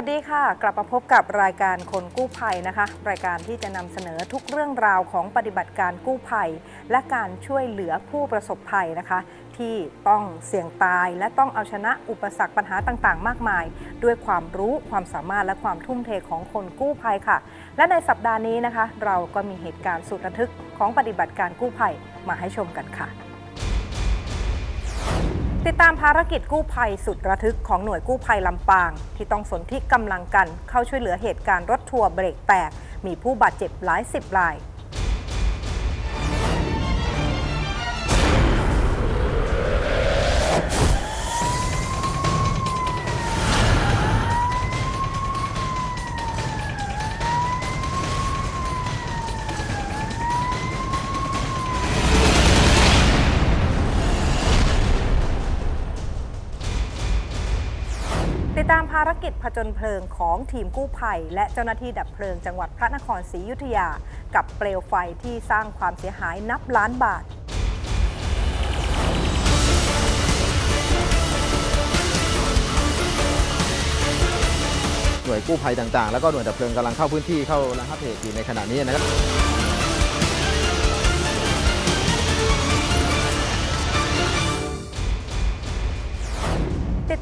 วัสดีค่ะ กลับมาพบกับรายการคนกู้ภัยนะคะ รายการที่จะนำเสนอทุกเรื่องราวของปฏิบัติการกู้ภัย และการช่วยเหลือผู้ประสบภัยนะคะ ที่ต้องเสี่ยงตาย และต้องเอาชนะอุปสรรคปัญหาต่างๆ มากมาย ด้วยความรู้ความสามารถและความทุ่มเทของคนกู้ภัยค่ะ และในสัปดาห์นี้นะคะ เราก็มีเหตุการณ์สุดระทึกของปฏิบัติการกู้ภัยมาให้ชมกันค่ะ ติดตามภารกิจกู้ภัยสุดระทึกของหน่วยกู้ภัยลำปาง ที่ต้องสนที่กำลังกันเข้าช่วยเหลือเหตุการณ์รถทัวร์เบรกแตก มีผู้บาดเจ็บหลายสิบราย จผจญเพลิงของทีมกู้ภัย และเจ้าหน้าที่ดับเพลิงจังหวัดพระนครศรีอยุธยา กับเปลวไฟที่สร้างความเสียหายนับล้านบาทหน่วยกู้ภัยต่างๆ แล้วก็หน่วยดับเพลิงกำลังเข้าพื้นที่เข้าระงับเหตุอยู่ในขณะนี้นะครับ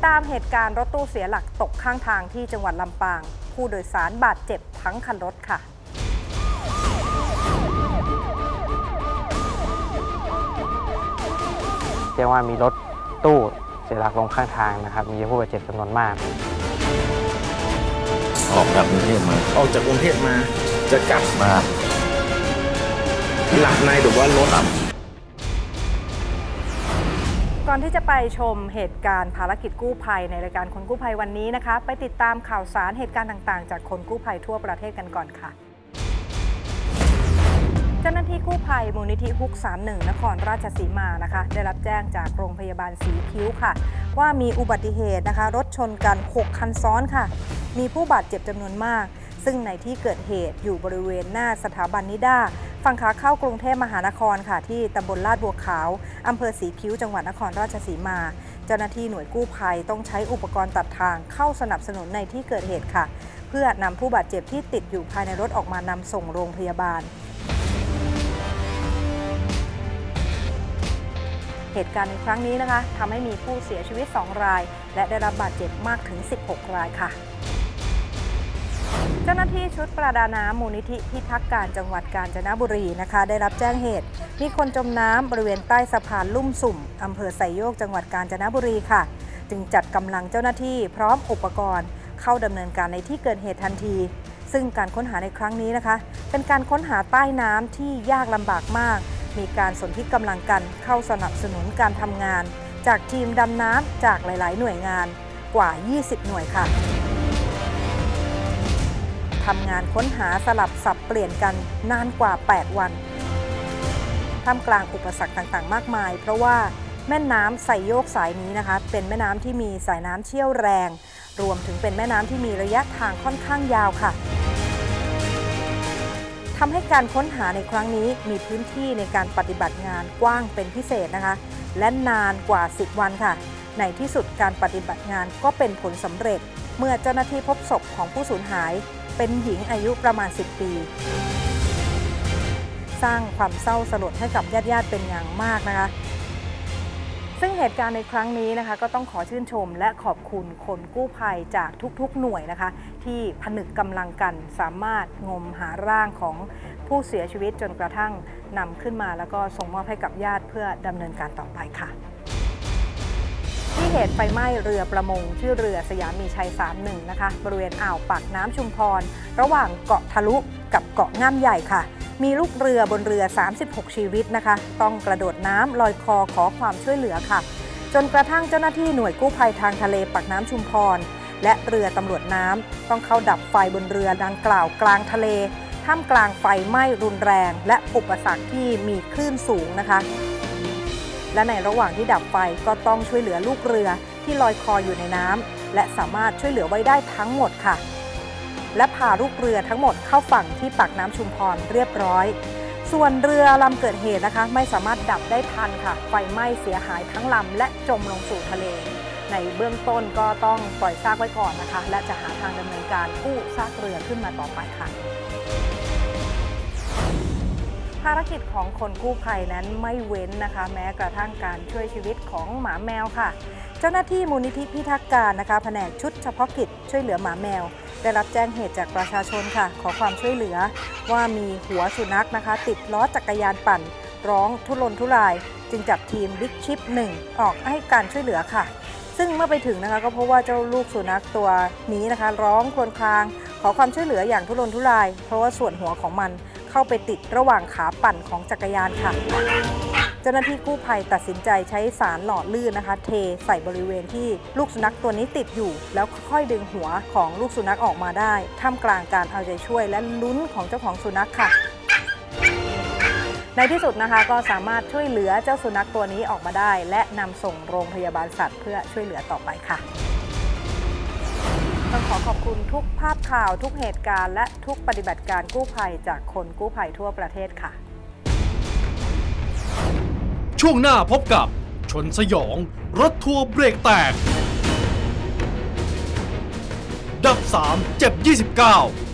ติดตามเหตุการณ์รถตู้เสียหลักตกข้างทางที่จังหวัดลำปาง ผู้โดยสารบาดเจ็บทั้งคันรถค่ะเรียกว่ามีรถตู้เสียหลักลงข้างทางนะครับ มีผู้บาดเจ็บจำนวนมาก ออกจากกรุงเทพมา ออกจากกรุงเทพมาจะกลับมาหลับในหรือว่ารถ ก่อนที่จะไปชมเหตุการณ์ภารกิจกู้ภัยในรายการคนกู้ภัยวันนี้นะคะ ไปติดตามข่าวสารเหตุการณ์ต่างๆ จากคนกู้ภัยทั่วประเทศกันก่อนค่ะ เจ้าหน้าที่กู้ภัยมูลนิธิฮุก 31 นครราชสีมานะคะ ได้รับแจ้งจากโรงพยาบาลสีคิ้วค่ะ ว่ามีอุบัติเหตุนะคะ รถชนกัน 6 คันซ้อนค่ะ มีผู้บาดเจ็บจำนวนมาก ซึ่งในที่เกิดเหตุอยู่บริเวณหน้าสถาบันนิด้า ฝั่งขาเข้ากรุงเทพมหานครค่ะ ที่ตำบลลาดบัวขาวอำเภอสีคิ้วจังหวัดนครราชสีมา เจ้าหน้าที่หน่วยกู้ภัยต้องใช้อุปกรณ์ตัดทางเข้าสนับสนุนในที่เกิดเหตุค่ะ เพื่อนำผู้บาดเจ็บที่ติดอยู่ภายในรถออกมานำส่งโรงพยาบาลเหตุการณ์ในครั้งนี้นะคะทำให้มีผู้เสียชีวิต 2 ราย และได้รับบาดเจ็บมากถึง 16 รายค่ะ เจ้าหน้าที่ชุดประดาน้ำมูลนิธิพิทักษ์การจังหวัดกาญจนบุรีนะคะ ได้รับแจ้งเหตุ มีคนจมน้ำบริเวณใต้สะพานลุ่มสุ่มอำเภอไซโยกจังหวัดกาญจนบุรีค่ะ จึงจัดกำลังเจ้าหน้าที่พร้อมอุปกรณ์ เข้าดำเนินการในที่เกิดเหตุทันที ซึ่งการค้นหาในครั้งนี้นะคะ เป็นการค้นหาใต้น้ำที่ยากลำบากมาก มีการสนที่กำลังกันเข้าสนับสนุนการทำงาน จากทีมดำน้ำจากหลาย ๆ หน่วยงานกว่า 20 หน่วยค่ะ ทำงานค้นหาสลับสับเปลี่ยนกันนานกว่า 8 วันท่ามกลางอุปสรรคต่างๆ มากมาย เพราะว่าแม่น้ำไซโยกสายนี้นะคะ เป็นแม่น้ำที่มีสายน้ำเชี่ยวแรง รวมถึงเป็นแม่น้ำที่มีระยะทางค่อนข้างยาวค่ะทำให้การค้นหาในครั้งนี้มีพื้นที่ในการปฏิบัติงานกว้างเป็นพิเศษนะคะ และนานกว่า 10 วันค่ะ ในที่สุดการปฏิบัติงานก็เป็นผลสำเร็จ เมื่อเจ้าหน้าที่พบศพของผู้สูญหาย เป็นหญิงอายุประมาณ 10 ปี สร้างความเศร้าสลดให้กับญาติๆเป็นอย่างมากนะคะ ซึ่งเหตุการณ์ในครั้งนี้นะคะ ก็ต้องขอชื่นชมและขอบคุณคนกู้ภัยจากทุกๆหน่วยนะคะ ที่ผนึกกำลังกันสามารถงมหาร่างของผู้เสียชีวิตจนกระทั่งนำขึ้นมา แล้วก็ส่งมอบให้กับญาติเพื่อดำเนินการต่อไปค่ะ ที่เหตุไฟไหม้เรือประมง ชื่อเรือสยามีชัย 31 นะคะ บริเวณอ่าวปากน้ำชุมพร ระหว่างเกาะทะลุกับเกาะง่ามใหญ่ค่ะ มีลูกเรือบนเรือ 36 ชีวิตนะคะ ต้องกระโดดน้ำลอยคอขอความช่วยเหลือค่ะ จนกระทั่งเจ้าหน้าที่หน่วยกู้ภัยทางทะเลปากน้ำชุมพร และเรือตำรวจน้ำต้องเข้าดับไฟบนเรือดังกล่าวกลางทะเลท่ามกลางไฟไหม้รุนแรง และอุปสรรคที่มีคลื่นสูงนะคะ และในระหว่างที่ดับไฟก็ต้องช่วยเหลือลูกเรือที่ลอยคออยู่ในน้ำและสามารถช่วยเหลือไว้ได้ทั้งหมดค่ะ และพาลูกเรือทั้งหมดเข้าฝั่งที่ปากน้ำชุมพรเรียบร้อย ส่วนเรือลำเกิดเหตุนะคะ ไม่สามารถดับได้ทันค่ะ ไฟไหม้เสียหายทั้งลำและจมลงสู่ทะเล ในเบื้องต้นก็ต้องปล่อยซากไว้ก่อนนะคะ และจะหาทางดำเนินการกู้ซากเรือขึ้นมาต่อไปค่ะ ภารกิจของคนกู้ภัยนั้นไม่เว้นนะคะ แม้กระทั่งการช่วยชีวิตของหมาแมวค่ะ เจ้าหน้าที่มูลนิธิพิทักษ์การนะคะ แผนกชุดเฉพาะกิจช่วยเหลือหมาแมว ได้รับแจ้งเหตุจากประชาชนค่ะ ขอความช่วยเหลือ ว่ามีหัวสุนัขนะคะ ติดล้อจักรยานปั่น ร้องทุรนทุราย จึงจัดทีมบิ๊กชิป1ออกให้การช่วยเหลือค่ะ ซึ่งเมื่อไปถึงนะคะก็พบว่าเจ้าลูกสุนัขตัวนี้นะคะ ร้องครวญคราง ขอความช่วยเหลืออย่างทุรนทุราย เพราะว่าส่วนหัวของมัน เข้าไปติดระหว่างขาปั่นของจักรยานค่ะ เจ้าหน้าที่กู้ภัยตัดสินใจใช้สารหล่อลื่นนะคะ เทใส่บริเวณที่ลูกสุนัขตัวนี้ติดอยู่ แล้วค่อยดึงหัวของลูกสุนัขออกมาได้ท่ามกลางการเอาใจช่วยและลุ้นของเจ้าของสุนัขค่ะในที่สุดนะคะก็สามารถช่วยเหลือเจ้าสุนัขตัวนี้ออกมาได้ และนำส่งโรงพยาบาลสัตว์เพื่อช่วยเหลือต่อไปค่ะ ต้องขอขอบคุณทุกภาพข่าวทุกเหตุการณ์และทุกปฏิบัติการกู้ภัยจากคนกู้ภัยทั่วประเทศค่ะ ช่วงหน้าพบกับชนสยอง รถทัวร์เบรกแตก ดับ 3 เจ็บ 29